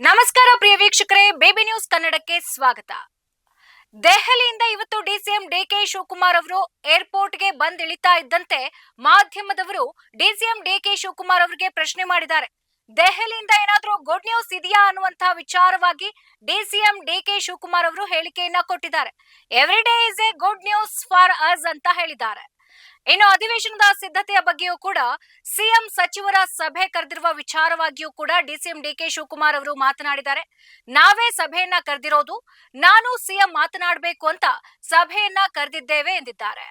ನಮಸ್ಕಾರ ಪ್ರಿಯ ವೀಕ್ಷಕರೇ, baby news ಕನ್ನಡಕ್ಕೆ ಸ್ವಾಗತ. ದೆಹಲಿಯಿಂದ ಇವತ್ತು ಡಿಸಿಎಂ ಡಿಕೆ ಶಿವಕುಮಾರ್ ಅವರು ಏರ್ಪೋರ್ಟ್ಗೆ ಬಂದ್ ಇಳಿತಾ ಇದ್ದಂತೆ ಮಾಧ್ಯಮದವರು ಡಿಸಿಎಂ ಡಿಕೆ ಶಿವಕುಮಾರ್ ಅವರಿಗೆ ಪ್ರಶ್ನೆ ಮಾಡಿದ್ದಾರೆ. ದೆಹಲಿಯಿಂದ ಏನಾದರೂ ಗುಡ್ ನ್ಯೂಸ್ ಇದೆಯಾ ಅನ್ನುವಂತಹ ವಿಚಾರವಾಗಿ ಡಿಸಿಎಂ ಡಿಕೆ ಶಿವಕುಮಾರ್ ಅವರು ಹೇಳಿಕೆಯನ್ನ ಕೊಟ್ಟಿದ್ದಾರೆ. Every day is a good news for us ಅಂತ ಹೇಳಿದ್ದಾರೆ. ಇನ್ನು ಅಧಿವೇಶನದ ಸಿದ್ಧತೆಯ ಬಗ್ಗೆಯೂ ಕೂಡ ಸಿಎಂ ಸಚಿವರ ಸಭೆ ಕರೆದಿರುವ ವಿಚಾರವಾಗಿಯೂ ಕೂಡ ಡಿಸಿಎಂ ಡಿಕೆ ಶಿವಕುಮಾರ್ ಅವರು ಮಾತನಾಡಿದ್ದಾರೆ ನಾವೇ ಸಭೆಯನ್ನ ಕರೆದಿರೋದು, ನಾನು ಸಿಎಂ ಮಾತನಾಡಬೇಕು ಅಂತ ಸಭೆಯನ್ನ ಕರೆದಿದ್ದೇವೆ ಎಂದಿದ್ದಾರೆ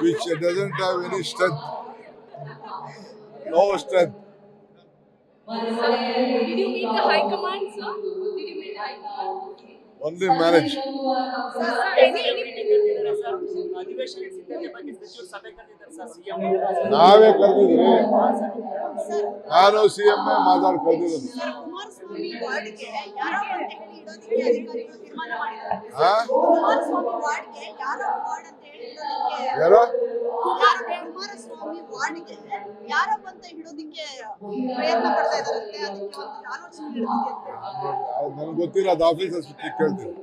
which doesn't have any strength. No strength. Did you meet the High Command, sir? Did you meet High Command? Only marriage. Sir, any, ಅಧಿವೇಶನ ಸಿದ್ಧತೆ ಬಗ್ಗೆ ಸಚಿವರು ಸಭೆ ಕರೆದಿದ್ದಾರೆ ಸರ್ ಸಿಎಂ ನಾವೇ ಕರೆದಿದ್ರಿ ನಾನು ಸಿ ಎಂ ಮಾತಾಡಿ ಕರೆದಿರೋದು ಕುಮಾರಸ್ವಾಮಿ ವಾರ್ಡ್ಗೆ ಯಾರೋ ವಾರ್ಡ್ಗೆ ಯಾರೋ ವಾರ್ಡ್ ಹಿಡೋದಿಕ್ಕೆ ಪ್ರಯತ್ನ ಪಡ್ತಾ ಇದಾರಂತೆ ಅದಕ್ಕೆ ಒಂದು ಆಲೋಚನೆ ನಡೆದಿದೆ ನನಗೆ ಗೊತ್ತಿಲ್ಲ ಅದು ಆಫೀಸರ್ಸ್ ಕೇಳ್ತೀನಿ.